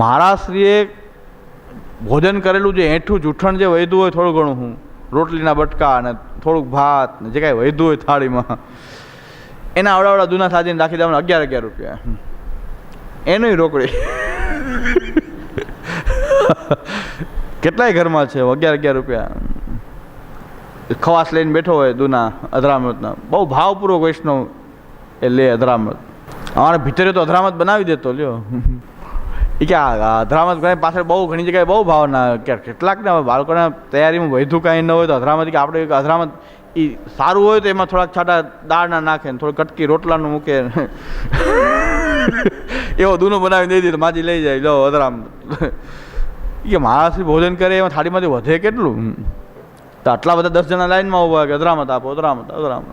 મારા શ્રીએ ભોજન કરેલું જે એઠું જૂઠણ જે વૈધું હોય થોડું ઘણું હું, રોટલીના બટકા અને થોડુંક ભાત ને જે કાંઈ વૈધું હોય થાળીમાં, એના આવડાવડા દૂના સાજીને રાખી દેવાના અગિયાર અગિયાર રૂપિયા. એનોય રોકડી. કેટલાય ઘરમાં છે અગિયાર અગિયાર રૂપિયા? ખવાસ લઈને બેઠો હોય દૂના અધરામતના. બહુ ભાવપૂર્વક વૈષ્ણવ એ લે અધરામત. અમારે ભીતરે તો અધરામત બનાવી દેતો, લ્યો. એ કે અધરામત ઘણી પાછળ બહુ ઘણી જગ્યાએ બહુ ભાવના, કે કેટલાક ને હવે બાળકોના તૈયારીમાં વૈધું કાંઈ ન હોય તો અધરામત કે આપણે અધરામત એ સારું હોય તો એમાં થોડાક છાટા દાળના નાખે ને થોડી કટકી રોટલાનું મૂકે. એવો દૂનો બનાવી દઈ દીધો માજી લઈ જાય લો અધરામ. કે મહારાષ્ટ્રી ભોજન કરે એમાં થાળીમાંથી વધે કેટલું? તો આટલા બધા દસ જણા લાઈનમાં ઊભા કે અધરામત આપો, અધરામત અધરામત.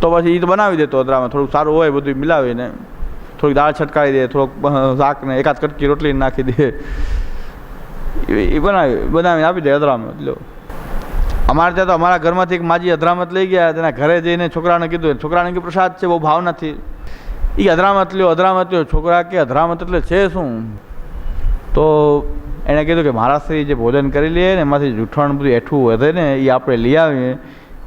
તો પછી એ તો બનાવી દેતો અદરામાં થોડુંક સારું હોય બધું મિલાવીને. થોડીક દાળ છટકાવી દે, થોડોક શાકને એકાદ કટકી રોટલી નાખી દે. એ- બનાવી, બનાવીને આપી દે અધરામત લો અમારે ત્યાં તો અમારા ઘરમાંથી એક માજી અધરામત લઈ ગયા, તેના ઘરે જઈને છોકરાને કીધું છોકરાને કે પ્રસાદ છે, બહુ ભાવ નથી. એ અધરામત લ્યો અધરામત લ્યો. છોકરા કે, અધરામત એટલે છે શું? તો એણે કીધું કે મહારાષ્ટ્રી જે ભોજન કરી લઈએ ને, એમાંથી જૂઠાણ બધું એઠું વધે ને એ આપણે લઈ આવીએ.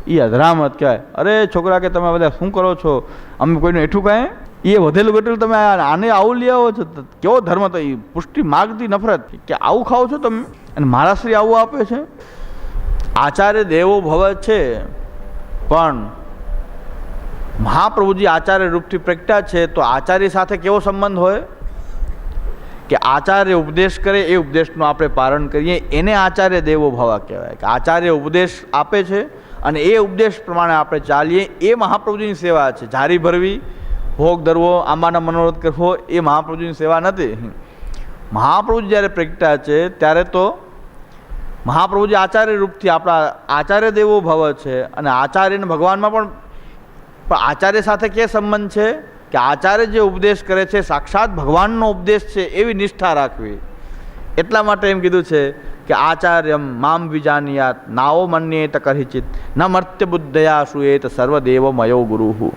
એ અધરામત કહેવાય. અરે છોકરા કે તમે બધા શું કરો છો? અમે કોઈને એઠું કાંઈ? એ વધેલું ઘટેલું તમે આને આવું લઈ આવો છો? કેવો ધર્મ તો એ પુષ્ટિ માગતી નફરત. કે આવું ખાઓ છો તમે? અને મહારાષ્ટ્રી આવું આપે છે? આચાર્ય દેવો ભવ છે, પણ મહાપ્રભુજી આચાર્ય રૂપથી પ્રગટ્યા છે, તો આચાર્ય સાથે કેવો સંબંધ હોય? કે આચાર્ય ઉપદેશ કરે, એ ઉપદેશનું આપણે પાલન કરીએ. એને આચાર્ય દેવો ભવા કહેવાય. કે આચાર્ય ઉપદેશ આપે છે અને એ ઉપદેશ પ્રમાણે આપણે ચાલીએ, એ મહાપ્રભુજીની સેવા છે. જારી ભરવી, ભોગ ધરવો, આંબાના મનોરથ કરવો, એ મહાપ્રભુજીની સેવા નથી. મહાપ્રભુજી જ્યારે પ્રગટા છે, ત્યારે તો મહાપ્રભુજી આચાર્ય રૂપથી આપણા આચાર્ય દેવો ભવ છે અને આચાર્યને ભગવાનમાં પણ પણ આચાર્ય સાથે કે સંબંધ છે? કે આચાર્ય જે ઉપદેશ કરે છે, સાક્ષાત ભગવાનનો ઉપદેશ છે, એવી નિષ્ઠા રાખવી. એટલા માટે એમ કીધું છે કે આચાર્યમ મામ વિજાનિયાત, નાઓ મન્યેત કહિચિત ન મર્ત્ય બુદ્ધયા સર્વદેવ મયો ગુરુ.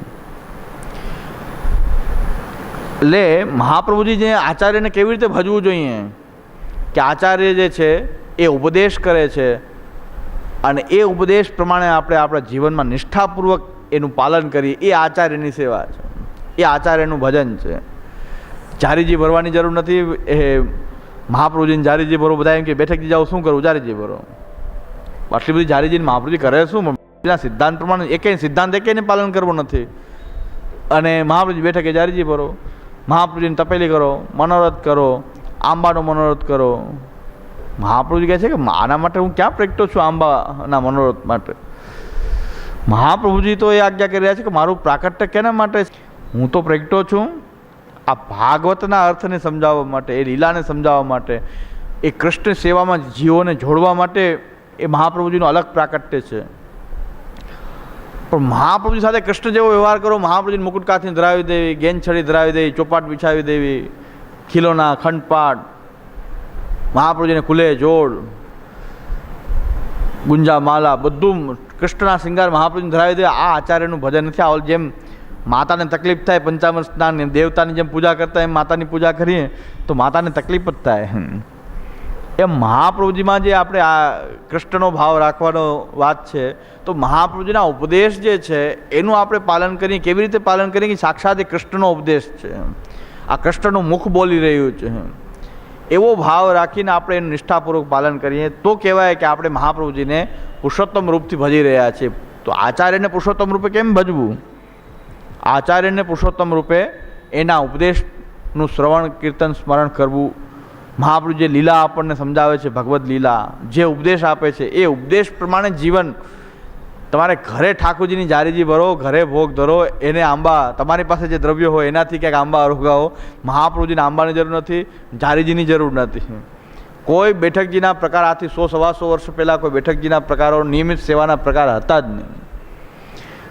એટલે મહાપ્રભુજી જે આચાર્યને કેવી રીતે ભજવું જોઈએ? કે આચાર્ય જે છે, એ ઉપદેશ કરે છે, અને એ ઉપદેશ પ્રમાણે આપણે આપણા જીવનમાં નિષ્ઠાપૂર્વક એનું પાલન કરીએ. એ આચાર્યની સેવા છે. એ આચાર્યનું ભજન છે. ચારીજી ભરવાની જરૂર નથી, એ મહાપ્રભુજીને જારીજી ભરો, બધા એમ કે બેઠકજી જાઓ, શું કરું? જારીજી ભરો. આટલી બધી જારીજીને મહાપ્રભુજી કરે શું? સિદ્ધાંત પ્રમાણે એકે સિદ્ધાંત એકેને પાલન કરવું નથી. અને મહાપ્રભુજી બેઠકે જારીજી ભરો. મહાપ્રભુજીને તપેલી કરો, મનોરથ કરો, આંબાનો મનોરથ કરો. મહાપ્રભુજી કહે છે કે આના માટે હું ક્યાં પ્રગટો છું આંબાના મનોરથ માટે? મહાપ્રભુજી તો એ આજ્ઞા કરી રહ્યા છે કે, મારું પ્રાકટ્ય કેના માટે હું તો પ્રગટો છું આ ભાગવતના અર્થને સમજાવવા માટે, એ લીલાને સમજાવવા માટે, એ કૃષ્ણ સેવામાં જીવોને જોડવા માટે એ મહાપ્રભુજીનું અલગ પ્રાકટ્ય છે. પણ મહાપ્રભુજી સાથે કૃષ્ણ જેવો વ્યવહાર કરો, મહાપ્રભુજીને મુકુટ કાથી ધરાવી દેવી ગેન છડી ધરાવી દેવી, ચોપાટ બિછાવી દેવી, ખીલોના ખંડપાટ, મહાપ્રભુજીને ખુલે જોડ ગુંજા માલા બધું કૃષ્ણના શિંગાર મહાપ્રભુજીને ધરાવી દે આ આચાર્યનું ભજન નથી, આ જેમ માતાને તકલીફ થાય પંચાવન સ્નાન દેવતાની જેમ પૂજા કરતા એમ માતાની પૂજા કરીએ, તો માતાને તકલીફ જ થાય. એમ મહાપ્રભુજીમાં જે આપણે આ કૃષ્ણનો ભાવ રાખવાનો વાત છે, તો મહાપ્રભુજીના ઉપદેશ જે છે, એનું આપણે પાલન કરીએ, કેવી રીતે પાલન કરીએ કે સાક્ષાત એ કૃષ્ણનો ઉપદેશ છે. આ કૃષ્ણનું મુખ બોલી રહ્યું છે. એવો ભાવ રાખીને આપણે એનું નિષ્ઠાપૂર્વક પાલન કરીએ, તો કહેવાય કે આપણે મહાપ્રભુજીને પુરુષોત્તમ રૂપથી ભજી રહ્યા છીએ. તો આચાર્યને પુરુષોત્તમ રૂપે કેમ ભજવું? આચાર્યને પુરુષોત્તમ રૂપે એના ઉપદેશનું શ્રવણ, કીર્તન, સ્મરણ કરવું, મહાપ્રભુ જે લીલા આપણને સમજાવે છે, ભગવદ્ લીલા, જે ઉપદેશ આપે છે, એ ઉપદેશ પ્રમાણે જીવન. તમારે ઘરે ઠાકોરજીની જારીજી ભરો, ઘરે ભોગ ધરો, એને આંબા, તમારી પાસે જે દ્રવ્ય હોય એનાથી ક્યાંક આંબા અરોગાવો. મહાપ્રભુજીને આંબાની જરૂર નથી, જારીજીની જરૂર નથી. કોઈ બેઠકજીના પ્રકાર આથી સો સવાસો વર્ષ પહેલાં કોઈ બેઠકજીના પ્રકારો, નિયમિત સેવાના પ્રકાર હતા જ નહીં.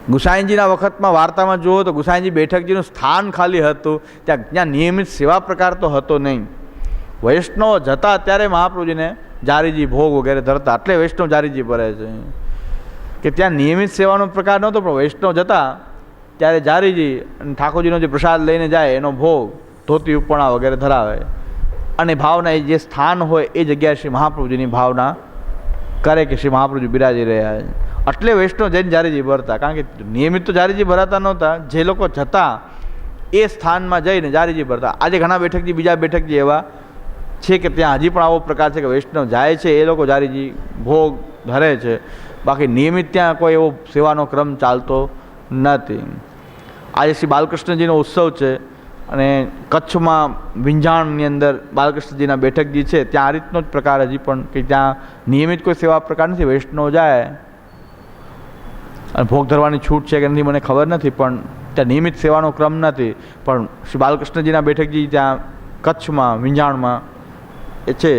ગુસાઈજીના વખતમાં વાર્તામાં જુઓ તો ગુસાઈનજી બેઠકજીનું સ્થાન ખાલી હતું. ત્યાં ત્યાં નિયમિત સેવા પ્રકાર તો હતો નહીં. વૈષ્ણવ જતા ત્યારે મહાપ્રભુજીને જારીજી ભોગ વગેરે ધરતા. એટલે વૈષ્ણવ જારીજી ભરે છે. કે ત્યાં નિયમિત સેવાનો પ્રકાર નહોતો, પણ વૈષ્ણવ જતા ત્યારે જારીજી અને ઠાકોરજીનો જે પ્રસાદ લઈને જાય એનો ભોગ ધોતી ઉપણા વગેરે ધરાવે. અને ભાવના એ જે સ્થાન હોય એ જગ્યાએ શ્રી મહાપ્રભુજીની ભાવના કરે કે શ્રી મહાપ્રભુજી બિરાજી રહ્યા છે. એટલે વૈષ્ણવ જઈને જારીજી ભરતા. કારણ કે નિયમિત તો જારીજી ભરાતા નહોતા. જે લોકો જતા, એ સ્થાનમાં જઈને જારીજી ભરતા. આજે ઘણા બેઠકજી, બીજા બેઠકજી એવા છે કે ત્યાં હજી પણ આવો પ્રકાર છે કે વૈષ્ણવ જાય છે, એ લોકો જારીજી ભોગ ધરે છે. બાકી નિયમિત ત્યાં કોઈ એવો સેવાનો ક્રમ ચાલતો નથી. આજે શ્રી બાલકૃષ્ણજીનો ઉત્સવ છે અને કચ્છમાં વિંજાણની અંદર બાલકૃષ્ણજીના બેઠકજી છે. ત્યાં આ રીતનો જ પ્રકાર હજી પણ કે ત્યાં નિયમિત કોઈ સેવા પ્રકાર નથી. વૈષ્ણવ જાય અને ભોગ ધરવાની છૂટ છે કે નથી મને ખબર નથી, પણ ત્યાં નિયમિત સેવાનો ક્રમ નથી. પણ શ્રી બાલકૃષ્ણજીના બેઠકજી ત્યાં કચ્છમાં, વિંજાણમાં એ છે.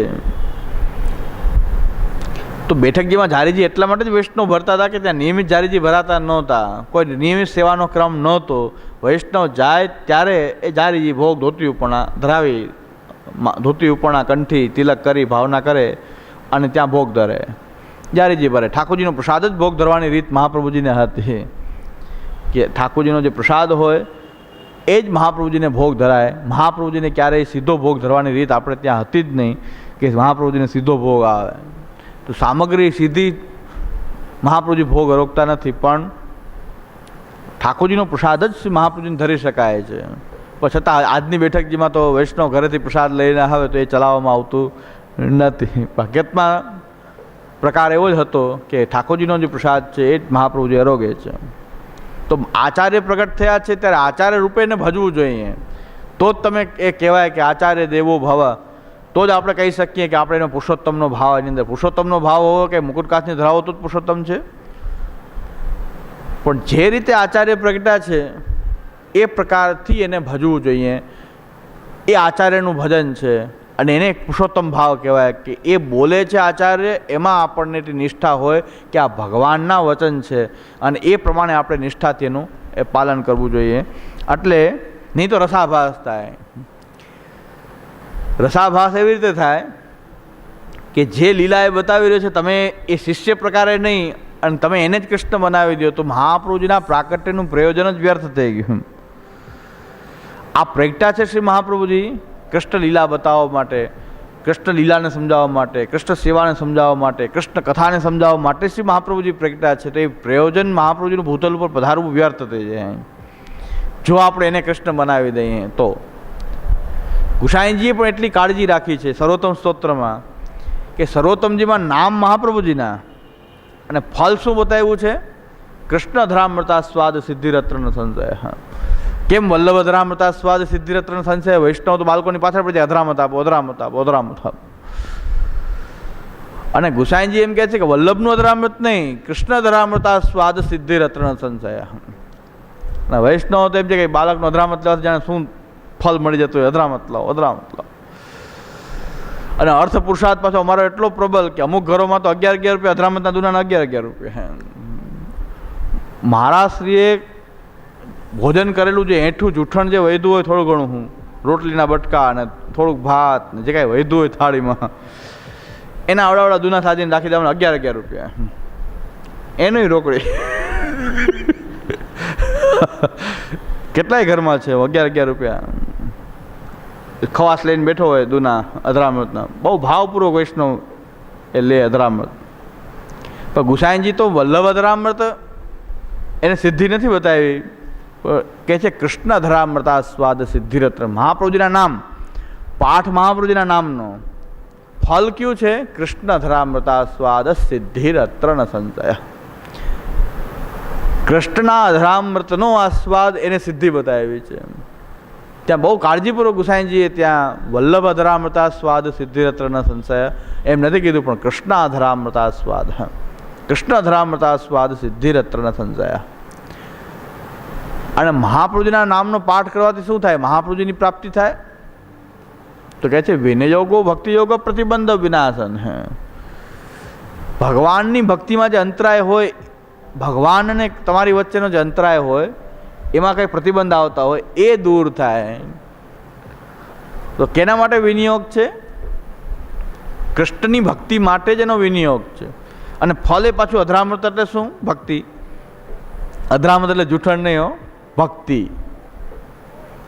તો બેઠકજીમાં જારીજી એટલા માટે જ વૈષ્ણવ ભરતા હતા કે ત્યાં નિયમિત જારીજી ભરાતા નહોતા. કોઈ નિયમિત સેવાનો ક્રમ નહોતો. વૈષ્ણવ જાય ત્યારે એ જારીજી ભોગ ધોતી ઉપણા ધરાવી, ધોતી ઉપણા કંઠી તિલક કરી, ભાવના કરે અને ત્યાં ભોગ ધરે. જારીજી ભરે. ઠાકોરજીનો પ્રસાદ જ ભોગ ધરવાની રીત મહાપ્રભુજીને હતી. કે ઠાકોરજીનો જે પ્રસાદ હોય, એ જ મહાપ્રભુજીને ભોગ ધરાય. મહાપ્રભુજીને ક્યારેય સીધો ભોગ ધરવાની રીત આપણે ત્યાં હતી જ નહીં કે મહાપ્રભુજીને સીધો ભોગ આવે. તો સામગ્રી સીધી મહાપ્રભુજી ભોગ રોકતા નથી, પણ ઠાકોરજીનો પ્રસાદ જ મહાપ્રભુજીને ધરી શકાય છે. પણ છતાં આજની બેઠકજીમાં તો વૈષ્ણવ ઘરેથી પ્રસાદ લઈને આવે તો એ ચલાવવામાં આવતું નથી. હકીકતમાં પ્રકાર એવો જ હતો કે ઠાકોરજીનો જે પ્રસાદ છે એ જ મહાપ્રભુજી અરોગે છે. તો આચાર્ય પ્રગટ થયા છે ત્યારે આચાર્ય રૂપે એને ભજવું જોઈએ. તો જ તમે એ કહેવાય કે આચાર્ય દેવો ભવ. તો જ આપણે કહી શકીએ કે આપણે એનો પુરુષોત્તમનો ભાવ એની અંદર. પુરુષોત્તમનો ભાવ હોવો કે મુકુટકાથની ધરાવો તો જ પુરુષોત્તમ છે? પણ જે રીતે આચાર્ય પ્રગટ્યા છે, એ પ્રકારથી એને ભજવું જોઈએ. એ આચાર્યનું ભજન છે. અને એને પુરુષોત્તમ ભાવ કહેવાય કે એ બોલે છે આચાર્ય, એમાં આપણને એટલી નિષ્ઠા હોય કે આ ભગવાનના વચન છે. અને એ પ્રમાણે આપણે નિષ્ઠાથી એનું એ પાલન કરવું જોઈએ. એટલે નહીં તો રસાભાસ થાય. રસાભાસ એવી રીતે થાય કે જે લીલા એ બતાવી રહ્યો છે, તમે એ શિષ્ય પ્રકારે નહીં, અને તમે એને જ કૃષ્ણ બનાવી દો, તો મહાપ્રભુજીના પ્રાકટ્યનું પ્રયોજન જ વ્યર્થ થઈ ગયું. આ પ્રગટા છે શ્રી મહાપ્રભુજી. કૃષ્ણ લીલા બતાવવા માટે કૃષ્ણ લીલાને સમજાવવા માટે કૃષ્ણ સેવાને સમજાવવા માટે કૃષ્ણ કથાને સમજાવવા માટે શ્રી મહાપ્રભુજી પ્રગટ્યા છે. તે પ્રયોજન મહાપ્રભુજીનું ભૂતલ ઉપર પધારવું વ્યર્થ થઈ જાય જો આપણે એને કૃષ્ણ બનાવી દઈએ તો. ગુસાઈજીએ પણ એટલી કાળજી રાખી છે સર્વોત્તમ સ્તોત્રમાં કે સર્વોત્તમજીમાં નામ મહાપ્રભુજીના અને ફલ શું બતાવ્યું છે. કૃષ્ણ ધરામૃતા સ્વાદ સિદ્ધિરત્ન સંજય કેમ વલ્લભ અધરામૃતા સ્વાદ સિદ્ધિરત્ન સંશય? વૈષ્ણવ તો બાળકોની પાછળ પડી અધરામત, આપો અધરામત આપો અધરામત. આપો અને ગુસાઈનજી એમ કહે છે કે વલ્લભનું અધરામૃત નહીં, કૃષ્ણ ધરામૃતા સ્વાદ સિદ્ધિરત્ન સંશય. અને વૈષ્ણવ તો એમ છે કે બાળકનો અધરામત લેવાથી જાણે શું ફલ મળી જતું હોય? અધરામત લાવો અધરામત લાવો અને અર્થ પુરુષાર્થ પાછો અમારો એટલો પ્રબલ કે અમુક ઘરોમાં તો અગિયાર અગિયાર રૂપિયા, અધરામતના દુનાના અગિયાર અગિયાર રૂપિયા. મહારાશ્રીએ ભોજન કરેલું જે એઠું જૂઠણ જે વૈધું હોય થોડું ઘણું હું. રોટલીના બટકા અને થોડુંક ભાત ને જે કાંઈ વૈધું હોય થાળીમાં. એના આવડાવડા દૂના સાજીને રાખી દેવાના અગિયાર અગિયાર રૂપિયા. એનું રોકડી. કેટલાય ઘરમાં છે અગિયાર અગિયાર રૂપિયા. ખવાસ લઈને બેઠો હોય દૂના અધરામૃતના. બહુ ભાવપૂર્વક વૈષ્ણવ એ લે અધરામૃત. પણ ગુસાઈનજી તો વલ્લભ અધરામૃત એને સિદ્ધિ નથી બતાવી. કહે છે, કૃષ્ણ ધરામૃતા સ્વાદ સિદ્ધિરત્ન મહાપ્રભુજીના નામ, પાઠ મહાપ્રભુજીના નામનો. ફલ કયું છે? કૃષ્ણ ધરામૃતા સ્વાદ સિદ્ધિરત્ન સંચય કૃષ્ણના અધરામૃતનો આસ્વાદ એને સિદ્ધિ બતાવી છે. ત્યાં બહુ કાળજીપૂર્વક ગુસાઈજીએ ત્યાં વલ્લભ અધરામૃતા સ્વાદ સિદ્ધિરત્ન સંશય. એમ નથી કીધું, પણ કૃષ્ણ અધરામૃતા સ્વાદ. કૃષ્ણ અધરામૃતા સ્વાદ સિદ્ધિરત્ન સંશય. અને મહાપ્રભુજીના નામનો પાઠ કરવાથી શું થાય? મહાપ્રભુજીની પ્રાપ્તિ થાય? તો કહે છે, વિનયોગો ભક્તિયોગો પ્રતિબંધ વિનાશન. હે. ભગવાનની ભક્તિમાં જે અંતરાય હોય, ભગવાનને તમારી વચ્ચેનો જે અંતરાય હોય, એમાં કંઈ પ્રતિબંધ આવતા હોય, એ દૂર થાય. તો કેના માટે વિનિયોગ છે? કૃષ્ણની ભક્તિ માટે જ એનો વિનિયોગ છે. અને ફલે પાછું અધરામૃત એટલે શું? ભક્તિ. અધરામૃત એટલે જૂઠણ નહીં હો. ભક્તિ.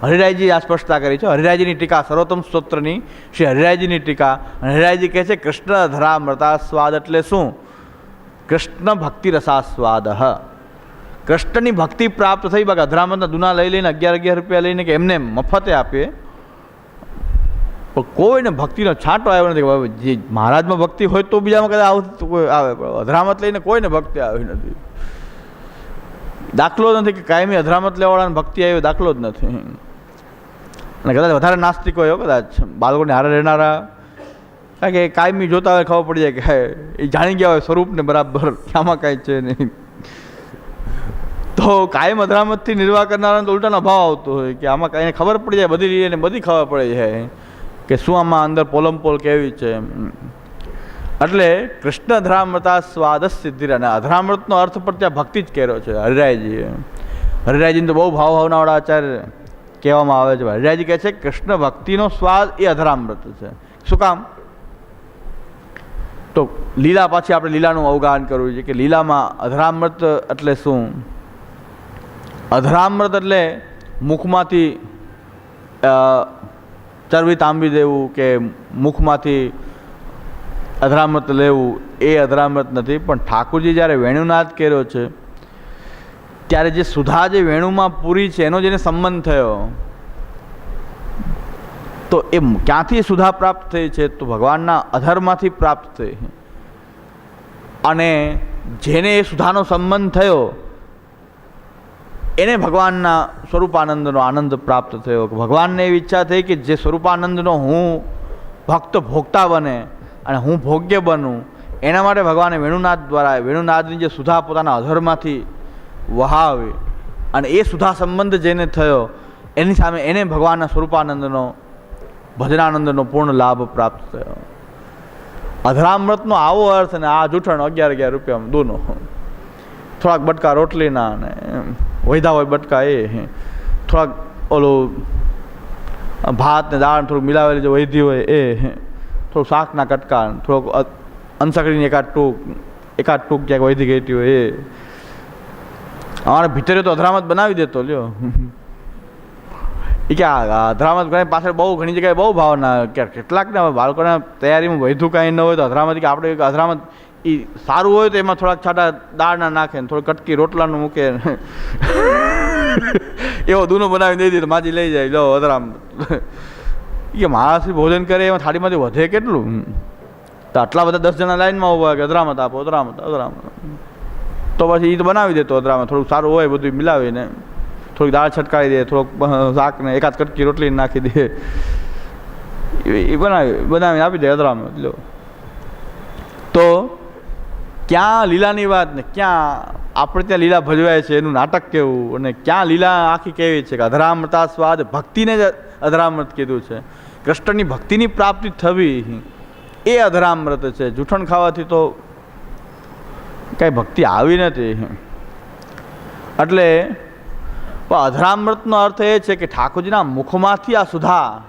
હરિરાયજી આ સ્પષ્ટતા કરી છે. હરિરાયજીની ટીકા સર્વોત્તમ સ્તોત્રની શ્રી હરિરાયજીની ટીકા હરિરાયજી કહે છે, કૃષ્ણ ધરામૃતા સ્વાદ એટલે શું? કૃષ્ણ ભક્તિ રસાસ્વાદ કૃષ્ણની ભક્તિ પ્રાપ્ત થઈ, બાકી અધરામતના દુના લઈ લઈને અગિયાર અગિયાર રૂપિયા લઈને કે એમને મફતે આપીએ. પણ કોઈને ભક્તિનો છાંટો આવ્યો નથી જે મહારાજમાં ભક્તિ હોય તો બીજામાં કદાચ આવતું આવે, પણ અધરામત લઈને કોઈને ભક્તિ આવી નથી. દાખલો નથી કે કાયમી અધરામત લેવાળાને ભક્તિ આવી દાખલો જ નથી. અને કદાચ વધારે નાસ્તિક હોય કદાચ બાળકોને હારે રહેનારા. કારણ કે કાયમી જોતા હોય, ખબર પડી જાય કે એ જાણી ગયા હોય સ્વરૂપને બરાબર, આમાં કાંઈ છે નહીં. તો કાયમ અધરામતથી નિર્વાહ કરનારાને તો ઉલટાનો ભાવ આવતો હોય કે આમાં કાંઈ ખબર પડી જાય, બધી રીતે બધી ખબર પડે છે કે શું આમાં અંદર પોલમ પોલ કેવી છે, એમ. એટલે કૃષ્ણ અધરામૃતા સ્વાદ સિદ્ધિ અને અધરામૃતનો અર્થ પણ ત્યાં ભક્તિ જ કર્યો છે. હરિરાયજીએ. હરિરાયજીને તો બહુ ભાવ ભાવનાવાળા આચાર્ય કહેવામાં આવે છે. હરિરાયજી કહે છે, કૃષ્ણ ભક્તિનો સ્વાદ એ અધરામૃત છે. શું કામ? તો લીલા પાછી આપણે લીલાનું અવગાહન કરવું છે કે લીલામાં અધરામૃત એટલે શું? અધરામૃત એટલે મુખમાંથી ચરબી તાંબી દેવું કે મુખમાંથી અધરામૃત લેવું એ અધરામત નથી, પણ ઠાકુરજી જ્યારે વેણુનાદ કર્યો છે, ત્યારે જે સુધા જે વેણુમાં પૂરી છે, એનો જેને સંબંધ થયો, તો એ ક્યાંથી સુધા પ્રાપ્ત થઈ છે? તો ભગવાનના અધરમાંથી પ્રાપ્ત થઈ. અને જેને એ સુધાનો સંબંધ થયો, એને ભગવાનના સ્વરૂપાનંદનો આનંદ પ્રાપ્ત થયો. ભગવાનને એવી ઈચ્છા થઈ કે જે સ્વરૂપાનંદનો હું ભક્ત ભોગતા બને અને હું ભોગ્ય બનું એના માટે ભગવાને વેણુનાથ દ્વારા, વેણુનાથની જે સુધા પોતાના અધરમાંથી વહાવી અને એ સુધા સંબંધ જેને થયો, એની સામે એને ભગવાનના સ્વરૂપાનંદનો, ભજનાનંદનો પૂર્ણ લાભ પ્રાપ્ત થયો અધરામૃતનો આવો અર્થ ને આ જૂઠણ અગિયાર અગિયાર રૂપિયામાં દોનો થોડાક બટકા રોટલીના ને એમ. વૈધા હોય બટકા એ. થોડાક ઓલું, ભાત ને દાળ થોડું મિલાવેલી જે વૈધી હોય એ. થોડુંક શાકના કટકા, થોડોક અનસકડીને એકાદ ટૂંક એકાદ ટૂંક ક્યાંક વૈધી ગઈ હોય એ. અમારે ભીતરે તો અધરામત બનાવી દેતો, લ્યો. એ કે અધરામત ઘણી પાછળ બહુ ઘણી જગ્યાએ બહુ ભાવના ક્યાં કેટલાકને બાળકોના તૈયારીમાં વૈધું કાંઈ ન હોય તો અધરામત કે આપણે અધરામત એ સારું હોય તો એમાં થોડાક છાટા દાળના નાખે ને થોડી કટકી રોટલાનું મૂકે. એવો દૂનો બનાવી દઈ દીધો માજી લઈ જાય લો અધરામત. એ કે મહારાષ્ટ્રી ભોજન કરે એમાં થાળીમાંથી વધે કેટલું? તો આટલા બધા દસ જણા લાઈનમાં ઊભા કે અધરામત આપો, અધરામત અધરામત. તો પછી એ તો બનાવી દેતો અધરામાં થોડુંક સારું હોય બધું મિલાવીને. થોડીક દાળ છટકાવી દે, થોડોક શાકને એકાદ કટકી રોટલી નાખી દે. એ- બનાવી, બનાવીને આપી દે અધરામાં લો તો ક્યાં લીલાની વાત ને ક્યાં આપણે ત્યાં લીલા ભજવાય છે, એનું નાટક કેવું? અને ક્યાં લીલા આખી કેવી છે? કે અધરામતા સ્વાદ ભક્તિને જ અધરામૃત કીધું છે. કૃષ્ણની ભક્તિની પ્રાપ્તિ થવી એ અધરામૃત છે. જૂઠણ ખાવાથી તો કાંઈ ભક્તિ આવી નથી એટલે અધરામૃતનો અર્થ એ છે કે ઠાકોરજીના મુખમાંથી આ સુધા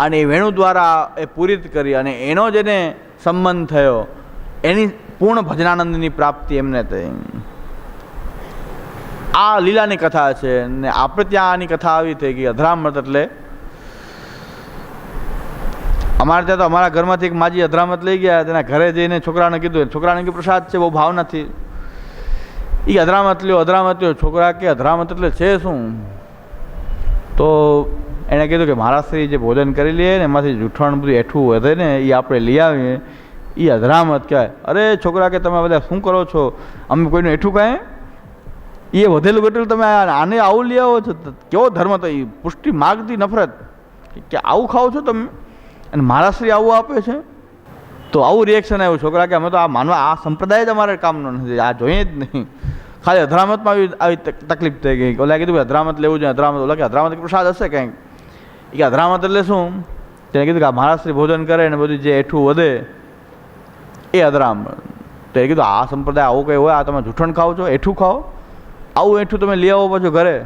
અને એ વેણુ દ્વારા એ પૂરિત કરી અને એનો જેને સંબંધ થયો. એની પૂર્ણ ભજનાનંદની પ્રાપ્તિ એમને થઈ. આ લીલાની કથા છે ને આપણે ત્યાં આની કથા આવી થઈ ગઈ અધરામત એટલે. અમારે ત્યાં તો અમારા ઘરમાંથી એક માજી અધરામત લઈ ગયા, તેના ઘરે જઈને છોકરાને કીધું છોકરાને કે પ્રસાદ છે, બહુ ભાવ નથી. એ અધરામત લ્યો અધરામત લ્યો, છોકરા કે અધરામત એટલે છે શું? તો એણે કીધું કે મહારાષ્ટ્રી જે ભોજન કરી લઈએ ને એમાંથી જૂઠાણ બધું એઠું વધે ને એ આપણે લઈ આવીએ. એ અધરામત કહેવાય. અરે છોકરા કે તમે બધા શું કરો છો? અમે કોઈનું એઠું કાંઈ એ વધેલું ઘટેલું તમે આને આવું લઈ આવો છો કેવો ધર્મ તો એ પુષ્ટિ માગતી નફરત. કે- આવું ખાઓ છો તમે? અને મહારાષ્ટ્રી આવું આપે છે? તો આવું રિએક્શન આવ્યું. છોકરા કે અમે તો આ માનવા આ સંપ્રદાય જ અમારે કામનો નથી. આ જોઈએ જ નહીં. ખાલી અધરામતમાં આવી આવી તકલીફ થઈ ગઈ. ઓલા કીધું કે અધરામત લેવું જોઈએ, અધરામત ઓલા કે અધરામત પ્રસાદ હશે કંઈક? કે અધરામત એટલે શું? તેને કીધું કે આ મહારાષ્ટ્રી ભોજન કરે ને બધું જે એઠું વધે, એ અધરામત. તો એ કીધું, આ સંપ્રદાય આવું કંઈ હોય, આ તમે જૂઠણ ખાઓ છો, એઠું ખાઓ? આવું એઠું તમે લઈ આવો પાછું ઘરે.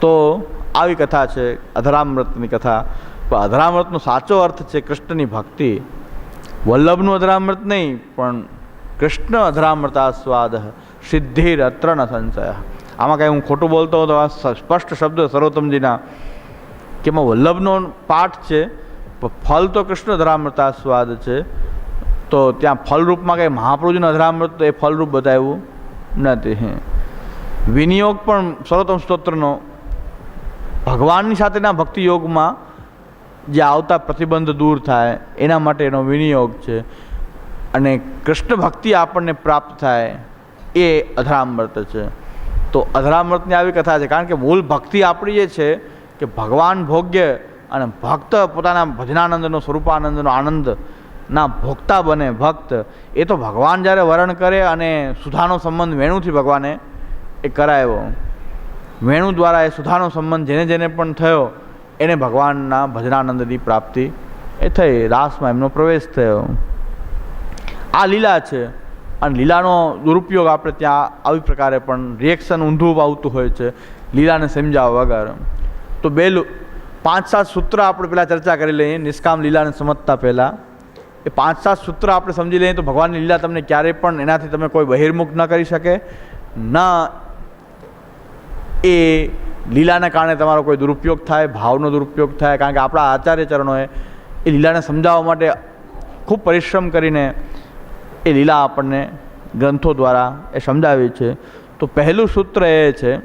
તો આવી કથા છે, અધરામૃતની કથા. પણ અધરામૃતનો સાચો અર્થ છે કૃષ્ણની ભક્તિ. વલ્લભનું અધરામૃત નહીં, પણ કૃષ્ણ અધરામૃતાસ્વાદ સિદ્ધિર અત્ર ન સંશય. આમાં કાંઈ હું ખોટું બોલતો તો આ સ્પષ્ટ શબ્દ સર્વોત્તમજીના કે એમાં વલ્લભનો પાઠ છે ફલ તો કૃષ્ણ ધરામૃતા સ્વાદ છે. તો ત્યાં ફલરૂપમાં કંઈ મહાપ્રભુજીનું અધરામૃત એ ફલરૂપ બતાવ્યું. નથી વિનિયોગ પણ સર્વોત્તમ સ્તોત્રનો. ભગવાનની સાથેના ભક્તિ યોગમાં જે આવતા પ્રતિબંધ દૂર થાય, એના માટે એનો વિનિયોગ છે. અને કૃષ્ણ ભક્તિ આપણને પ્રાપ્ત થાય, એ અધરામૃત છે. તો અધરામૃતની આવી કથા છે, કારણ કે મૂળ ભક્તિ આપણી જે છે કે ભગવાન ભોગ્ય અને ભક્ત પોતાના ભજનાનંદનો, સ્વરૂપાનંદનો આનંદના ભોગતા બને ભક્ત. એ તો ભગવાન જ્યારે વરણ કરે અને સુધાનો સંબંધ વેણુથી ભગવાને એ કરાયો. વેણુ દ્વારા એ સુધાનો સંબંધ જેને જેને પણ થયો, એને ભગવાનના ભજનાનંદની પ્રાપ્તિ એ થઈ. રાસમાં એમનો પ્રવેશ થયો. આ લીલા છે. અને લીલાનો દુરુપયોગ આપણે ત્યાં આવી પ્રકારે પણ રિએક્શન ઊંધું આવતું હોય છે, લીલાને સમજાવવા વગર. તો બે પાંચ સાત સૂત્ર આપણે પહેલાં ચર્ચા કરી લઈએ. નિષ્કામ લીલાને સમજતા પહેલાં. એ પાંચ સાત સૂત્ર આપણે સમજી લઈએ તો ભગવાનની લીલા તમને ક્યારેય પણ એનાથી તમે કોઈ બહિર્મુખ ન કરી શકે. ન એ લીલાના કારણે તમારો કોઈ દુરુપયોગ થાય, ભાવનો દુરુપયોગ થાય, કારણ કે આપણા આચાર્ય ચરણોએ એ લીલાને સમજાવવા માટે ખૂબ પરિશ્રમ કરીને એ લીલા આપણને ગ્રંથો દ્વારા એ સમજાવી છે. તો પહેલું સૂત્ર એ છે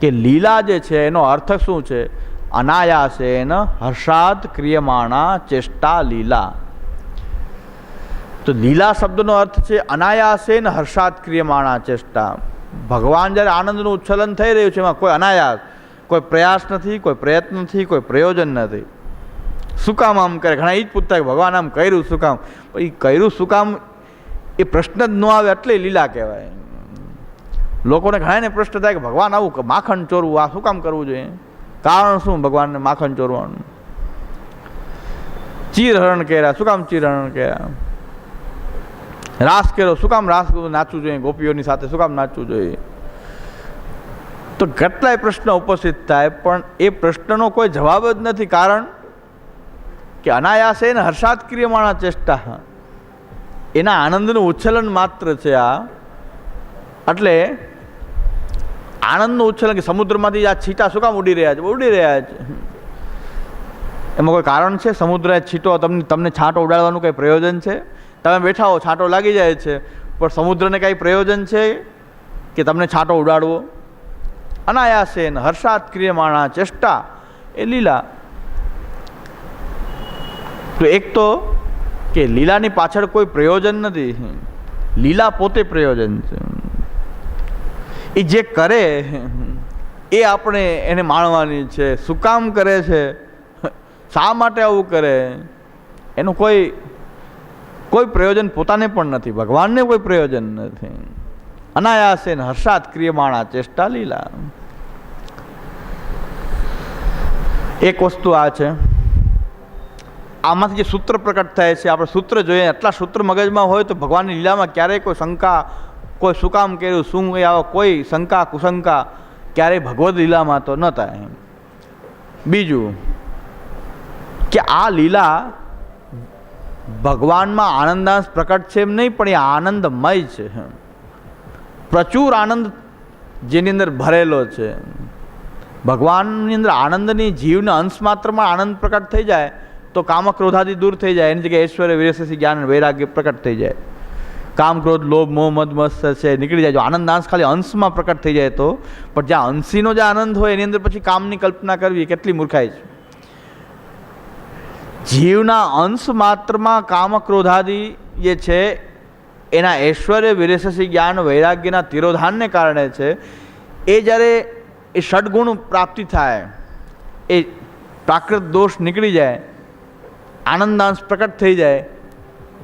કે લીલા જે છે એનો અર્થ શું છે? અનાયાસેન હર્ષાદ ક્રિયમાણા ચેષ્ટા લીલા. તો લીલા શબ્દનો અર્થ છે અનાયાસેન હર્ષાદ ક્રિયમાણા ચેષ્ટા. ભગવાન જ્યારે આનંદનું ઉચ્છલન થઈ રહ્યું છે, એમાં કોઈ અનાયાસ, કોઈ પ્રયાસ નથી, કોઈ પ્રયત્ન નથી, કોઈ પ્રયોજન નથી. શું કામ આમ કરે? ઘણા એ જ પૂછતા ભગવાન આમ કર્યું, શું કામ? એ કર્યું શું કામ? એ પ્રશ્ન જ ન આવે એટલે લીલા કહેવાય. લોકોને ઘણાને પ્રશ્ન થાય કે ભગવાન આવું માખણ ચોરવું, આ શું કામ કરવું જોઈએ? કારણ શું ભગવાનને માખણ ચોરવાનું? ચીરહરણ કર્યા. શું કામ ચીરહરણ કર્યા? રાસ કર્યો. શું કામ રાસ નાચવું જોઈએ? ગોપીઓની સાથે શું કામ નાચવું જોઈએ? તો કેટલાય પ્રશ્ન ઉપસ્થિત થાય, પણ એ પ્રશ્નનો કોઈ જવાબ જ નથી, કારણ કે અનાયાસે એને હર્ષાદ ક્રિયમાણા ચેષ્ટા. એના આનંદનું ઉચ્છલન માત્ર છે આ. એટલે આનંદનું ઉચ્છલન કે સમુદ્રમાંથી આ છીટા શું કામ ઉડી રહ્યા છે? ઉડી રહ્યા છે. એમાં કોઈ કારણ છે? સમુદ્ર છીટો, તમને તમને છાંટો ઉડાડવાનું કંઈ પ્રયોજન છે? તમે બેઠા હો, છાંટો લાગી જાય છે. પણ સમુદ્રને કાંઈ પ્રયોજન છે કે તમને છાંટો ઉડાડવો? અનાયાસે ને હર્ષાત ક્રિયમાણા ચેષ્ટા એ લીલા. તો એક તો કે લીલાની પાછળ કોઈ પ્રયોજન નથી. લીલા પોતે પ્રયોજન છે. એ જે કરે, એ આપણે એને માણવાની છે. શું કામ કરે છે? શા માટે આવું કરે? એનું કોઈ કોઈ પ્રયોજન પોતાને પણ નથી, ભગવાનને કોઈ પ્રયોજન નથી. અનાયાસે ને હર્ષાત ક્રિયમાણા ચેષ્ટા લીલા. એક વસ્તુ આ છે. આમાંથી જે સૂત્ર પ્રકટ થાય છે, આપણે સૂત્ર જોઈએ આટલા સૂત્ર મગજમાં હોય તો ભગવાનની લીલામાં ક્યારેય કોઈ શંકા, કોઈ શું કામ કર્યું, શું આવા, કોઈ શંકા, કુશંકા ક્યારેય ભગવદ્ લીલામાં તો ન થાય. બીજું કે આ લીલા ભગવાનમાં આનંદાંશ પ્રકટ છે એમ નહીં, પણ એ આનંદમય છે. પ્રચુર આનંદ જેની અંદર ભરેલો છે. ભગવાનની અંદર આનંદની જીવને અંશ માત્રમાં આનંદ પ્રકટ થઈ જાય, તો કામ ક્રોધાથી દૂર થઈ જાય. એની જગ્યાએ ઐશ્વર્ય વિરસથી જ્ઞાન, વૈરાગ્ય પ્રકટ થઈ જાય. કામ ક્રોધ લોભ, મોહ, મદ મસ્ત છે નીકળી જાય. જો આનંદાંશ ખાલી અંશમાં પ્રકટ થઈ જાય તો, પણ જ્યાં અંશીનો જે આનંદ હોય, એની અંદર પછી કામની કલ્પના કરવી કેટલી મૂર્ખાય છે. જીવના અંશ માત્રમાં કામ ક્રોધાદિ જે છે, એના ઐશ્વર્ય વિરેશસી જ્ઞાન વૈરાગ્યના તિરોધાનને કારણે છે, એ જ્યારે એ ષડગુણ પ્રાપ્તિ થાય, એ પ્રાકૃત દોષ નીકળી જાય, આનંદાંશ પ્રકટ થઈ જાય,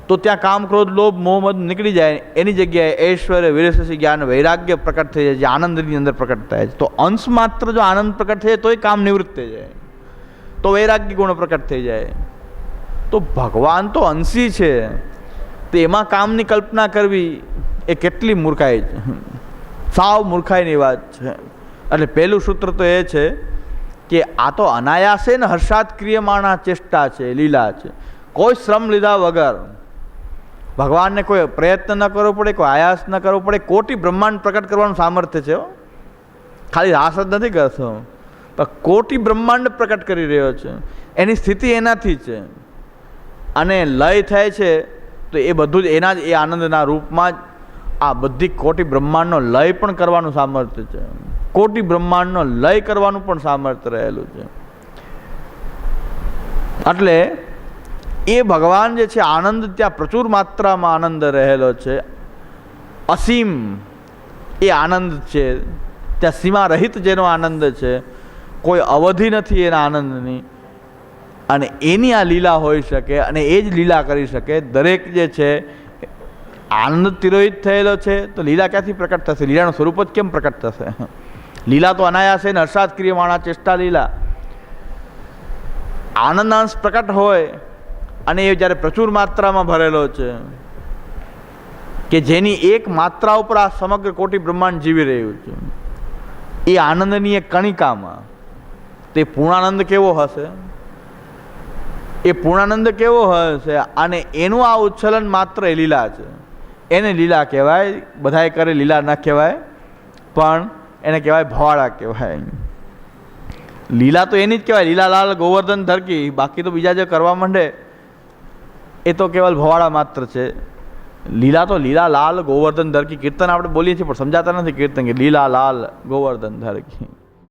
તો ત્યાં કામ ક્રોધ લોભ, મોહ નીકળી જાય, એની જગ્યાએ ઐશ્વર્ય વિરેશસી જ્ઞાન વૈરાગ્ય પ્રકટ થઈ જાય, જે આનંદની અંદર પ્રકટ થાય છે. તો અંશ માત્ર જો આનંદ પ્રકટ થઈ જાય તોય કામ નિવૃત્ત થઈ જાય. તો વૈરાગ્ય ગુણ પ્રકટ થઈ જાય. તો ભગવાન તો અંશી છે. તો એમાં કામની કલ્પના કરવી એ કેટલી મૂર્ખાઈ છે. સાવ મૂર્ખાઈની વાત છે. એટલે પહેલું સૂત્ર તો એ છે કે આ તો અનાયાસે ને હર્ષાદ ક્રિયમાણા ચેષ્ટા છે, લીલા છે. કોઈ શ્રમ લીધા વગર ભગવાનને કોઈ પ્રયત્ન ન કરવો પડે, કોઈ આયાસ ન કરવો પડે, કોટી બ્રહ્માંડ પ્રકટ કરવાનું સામર્થ્ય છે ખાલી આસ જ નથી કરતો. પણ કોટી બ્રહ્માંડ પ્રકટ કરી રહ્યો છે. એની સ્થિતિ એનાથી છે. અને લય થાય છે, તો એ બધું જ એના જ, એ આનંદના રૂપમાં જ આ બધી કોટી બ્રહ્માંડનો લય પણ કરવાનું સામર્થ્ય છે. કોટી બ્રહ્માંડનો લય કરવાનું પણ સામર્થ્ય રહેલું છે. એટલે એ ભગવાન જે છે, આનંદ ત્યાં પ્રચુર માત્રામાં આનંદ રહેલો છે. અસીમ એ આનંદ છે. ત્યાં સીમા રહિત જેનો આનંદ છે. કોઈ અવધિ નથી એના આનંદની. અને એની આ લીલા હોઈ શકે અને એ જ લીલા કરી શકે. દરેક જે છે, આનંદ તિરોહિત થયેલો છે, તો લીલા ક્યાંથી પ્રકટ થશે? લીલાનું સ્વરૂપ જ કેમ પ્રકટ થશે? લીલા તો અનાયાસે ને હર્ષાદ ક્રિયમાણા ચેષ્ટા લીલા. આનંદાંશ પ્રકટ હોય અને એ જ્યારે પ્રચુર માત્રામાં ભરેલો છે, કે જેની એક માત્રા ઉપર આ સમગ્ર કોટી બ્રહ્માંડ જીવી રહ્યું છે, એ આનંદની એક કણિકામાં, તે પૂર્ણાનંદ કેવો હશે? એ પૂર્ણાનંદ કેવો હશે? અને એનું આ ઉચ્છલન માત્ર એ લીલા છે. એને લીલા કહેવાય, બધાએ કરે લીલા ન કહેવાય, પણ એને કહેવાય ભવાળા કહેવાય. લીલા તો એની જ કહેવાય લીલાલાલ ગોવર્ધન, ધરકી, બાકી તો બીજા જે કરવા માંડે, એ તો કેવલ ભવાળા માત્ર છે. લીલા તો લીલા, લાલ, ગોવર્ધન, ધરકી, કીર્તન આપણે બોલીએ છીએ, પણ સમજાતા નથી કીર્તન કે લીલા, લાલ, ગોવર્ધન, ધરકી.